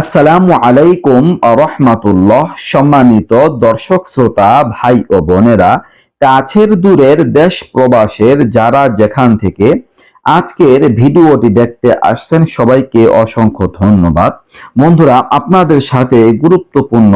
আসসালামু আলাইকুম রহমাতুল্লাহ। সম্মানিত দর্শক, শ্রোতা, ভাই ও বোনেরা, কাছের দূরের দেশ প্রবাসের যারা যেখান থেকে আজকের ভিডিওটি দেখতে আসছেন, সবাইকে অসংখ্য ধন্যবাদ। বন্ধুরা, আপনাদের সাথে গুরুত্বপূর্ণ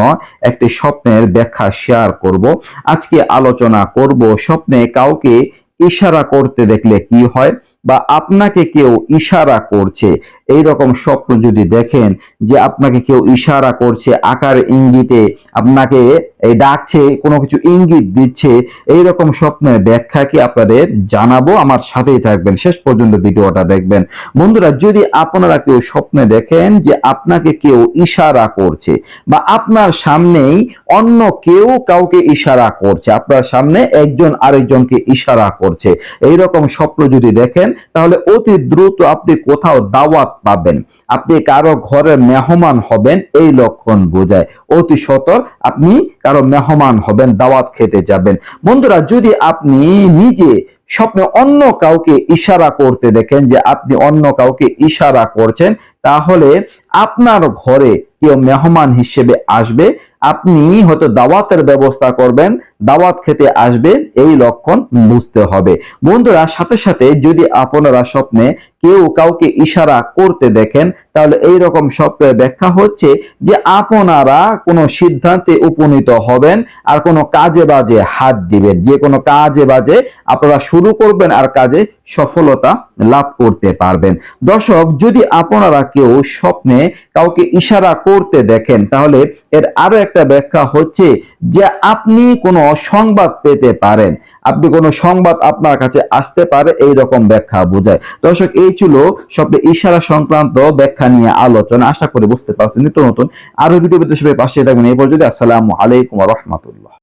একটি স্বপ্নের ব্যাখ্যা শেয়ার করব। আজকে আলোচনা করব স্বপ্নে কাউকে ইশারা করতে দেখলে কি হয় বা আপনাকে কেউ ইশারা করছে এই রকম স্বপ্ন যদি দেখেন যে আপনাকে কেউ ইশারা করছে, আকার ইঙ্গিতে আপনাকে এই ডাকছে, কোনো কিছু ইঙ্গিত দিচ্ছে এই রকম স্বপ্নের ব্যাখ্যা কি আপনাদের জানাব? আমার সাথেই থাকবেন, শেষ পর্যন্ত ভিডিওটা দেখবেন। বন্ধুরা, যদি আপনারা কেউ স্বপ্নে দেখেন যে আপনাকে কেউ ইশারা করছে বা আপনার সামনেই অন্য কেউ কাউকে ইশারা করছে, আপনার সামনে একজন আরেকজনকে ইশারা করছে এই রকম স্বপ্ন যদি দেখেন, তাহলে অতি দ্রুত আপনি কোথাও দাওয়াত পাবেন। আপনি কারও ঘরের মেহমান হবেন, এই লক্ষণ বোঝায়। অতি সতর, আপনি কারও মেহমান হবেন, দাওয়াত খেতে যাবেন। বন্ধুরা, যদি আপনি নিজে স্বপ্নে অন্য কাউকে ইশারা করতে দেখেন, যে আপনি অন্য কাউকে ইশারা করছেন, তাহলে আপনার ঘরে কেউ মেহমান হিসেবে আসবে, আপনি হয়তো দাওয়াতের ব্যবস্থা করবেন, দাওয়াত খেতে আসবে, এই লক্ষণ বুঝতে হবে। বন্ধুরা, সাথে সাথে যদি আপনারা স্বপ্নে কেউ কাউকে ইশারা করতে দেখেন, তাহলে এই রকম স্বপ্নের ব্যাখ্যা হচ্ছে যে আপনারা কোনো সিদ্ধান্তে উপনীত হবেন আর কোনো কাজে বাজে হাত দিবেন। যে কোনো কাজে বাজে আপনারা শুরু করবেন আর কাজে সফলতা লাভ করতে পারবেন। দর্শক, যদি আপনারা কেউ স্বপ্নে কাউকে ইশারা করতে দেখেন, তাহলে এর আরও একটা ব্যাখ্যা হচ্ছে যে আপনি কোনো সংবাদ পেতে পারেন। আপনি কোনো সংবাদ আপনার কাছে আসতে পারে এই রকম ব্যাখ্যা বোঝায়। দর্শক, এই ছিল সব ইশারা সংক্রান্ত ব্যাখ্যা নিয়ে আলোচনা। আশা করে বুঝতে পারছেন। নিত্য নতুন আরও ভিডিও পেতে সবাই পাশে থাকবেন। এই পর্যন্ত আসসালামু আলাইকুম রহমতুল্লাহ।